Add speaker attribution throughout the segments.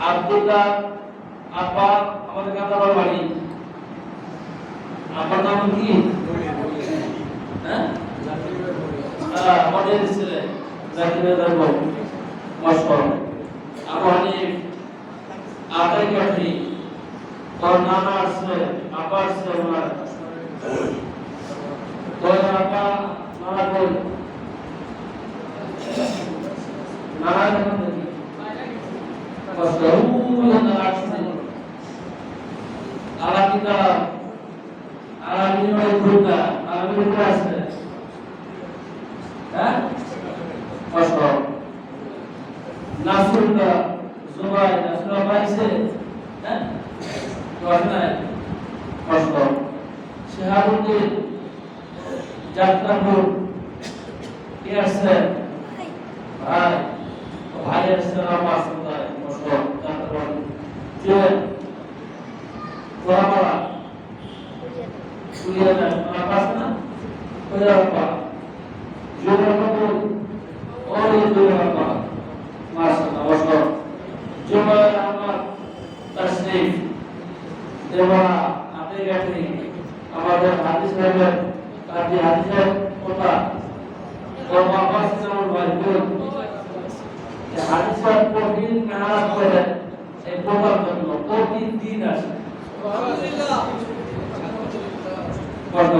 Speaker 1: আব্দুল্লাহ আপা আমাদের কান্দাবার বাড়ি। আপনার নাম কি? হ্যাঁ? আমাদের ছেলে জাকিরের ধর্ম মশর আবু হানিফ আদাই কাঠি। তোর নানা আসছে আপা আসছে ওনার। তোর আপা নানা কই নানা এখন দেখি কষ্ট উই নানা আসছে আলাকি তারা আলাকি ঘুরতা আসছে হ্যাঁ? কষ্ট নাসুরটা জুবাই নাসুরা পাইছে হ্যাঁ? কষ্ট নাই? কষ্ট শেহাবুদ্দিন যাত্রাপুর কে আসছে? ভাই। ভাই যাত্রাপুর যে তোরা কুড়িয়ে দেয় তোরা পাস না? কুড়িয়ে রাখবা জোরাবাবুর ওই জোরাবা মাশাআল্লাহ অবসর জুবাইর আহমদ তাসনিফ দেওয়া আপনি গেছেন আমাদের হাদিস সাহেবের কাজী হাদিসের কথা। ও বাবা সিনামুল ভাই, বলুন। হাদিসের প্রতিদিন মেহনত করে এই প্রকার জন্য প্রতিদিন আসে। কত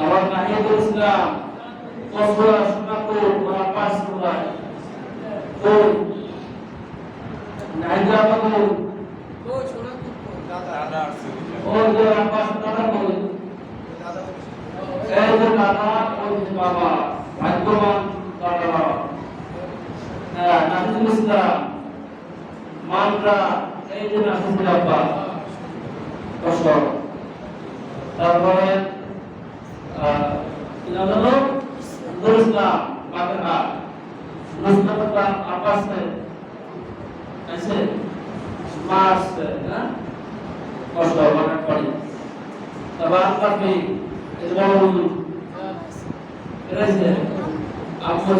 Speaker 1: আমার নাহিদুল ইসলাম কসরা সুনাপুর ওরা পাঁচ কোথায় তো নাহিদাবাদুর ও যে আব্বাস দাদা বলি এই যে দাদা ওই বাবা ভাগ্যবান দাদা। হ্যাঁ নাহিদুল ইসলাম মানরা এই যে নাহিদুল আব্বা তারপরে কি নাম হলো নুরুল ইসলাম আব্বাস আছে।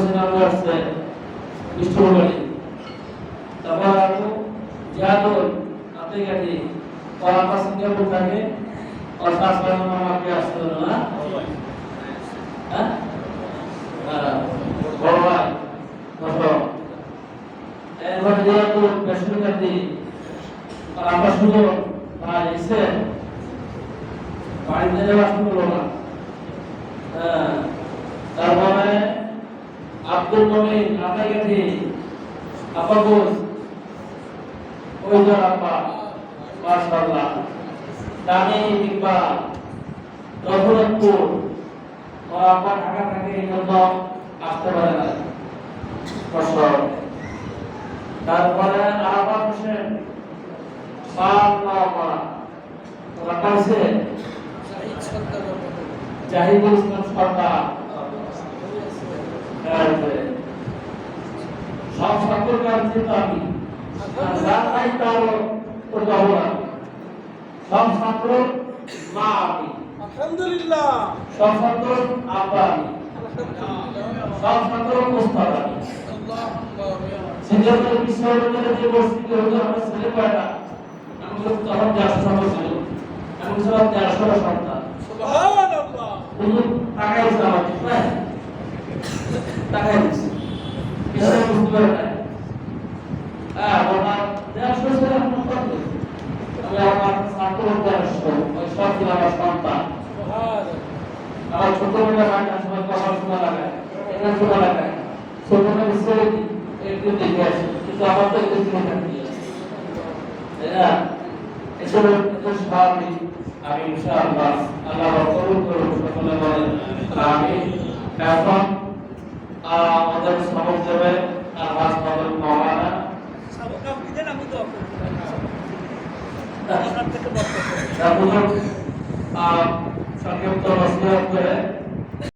Speaker 1: সিনাম আসছে বিষ্ণুবাড়ি তারপর আর আমরা শুধু ভাই এসে বাড়িতে যাওয়া শুরু হলো না। হ্যাঁ তারপরে আব্দুল মমিন আপা গেছি। আপা বোস, ওই যে আপা মাশাআল্লাহ। দামি ইকবাল রঘুনাথপুর। ও আপা ঢাকা থেকে এই জন্য আসতে পারে না কষ্ট তারপরে আরাফাত হোসেন সাল্লাল্লাহু ওরা পাইছে জাহিদুল ইসলাম সরকার। সব সকল কাজ কিন্তু আমি। তার না। সব ছাত্র মা আমি।
Speaker 2: আলহামদুলিল্লাহ।
Speaker 1: সব ছাত্র আব্বা আমি। সব ছাত্র মুস্তাদ আমি। সিঙ্গাপুর বিশ্ববিদ্যালয়ে যে বস্তিতে হতো আমার ছেলে কয়টা আমি তো তখন দেড়শো সন্তান ছিল আমি সব দেড়শো সন্তান। টাকাই দিচ্ছে আমাকে হ্যাঁ? টাকাই দিচ্ছে কীভাবে বুঝতে পারে না হ্যাঁ বাবা দেড়শো ছেলে আমার কত আমি আমার ছাত্র দেড়শো ওই সব ছিল আমার সন্তান।
Speaker 2: সুবহানাল্লাহ।
Speaker 1: আমার ছোটবেলা আসে কিন্তু আমার তো একটু থাকতে তাই না এসব স্বাভাবিক আমি ইনশাআল্লাহ আল্লাহ কবুল করুন সকলে বলেন আমি এখন আমাদের সবক দেবে আলহাজ বাবুল মাওলানা
Speaker 2: সবক আপনি দেন আমি দোয়া আপনার থেকে বক্তব্য
Speaker 1: সংক্ষিপ্ত নসিহত করে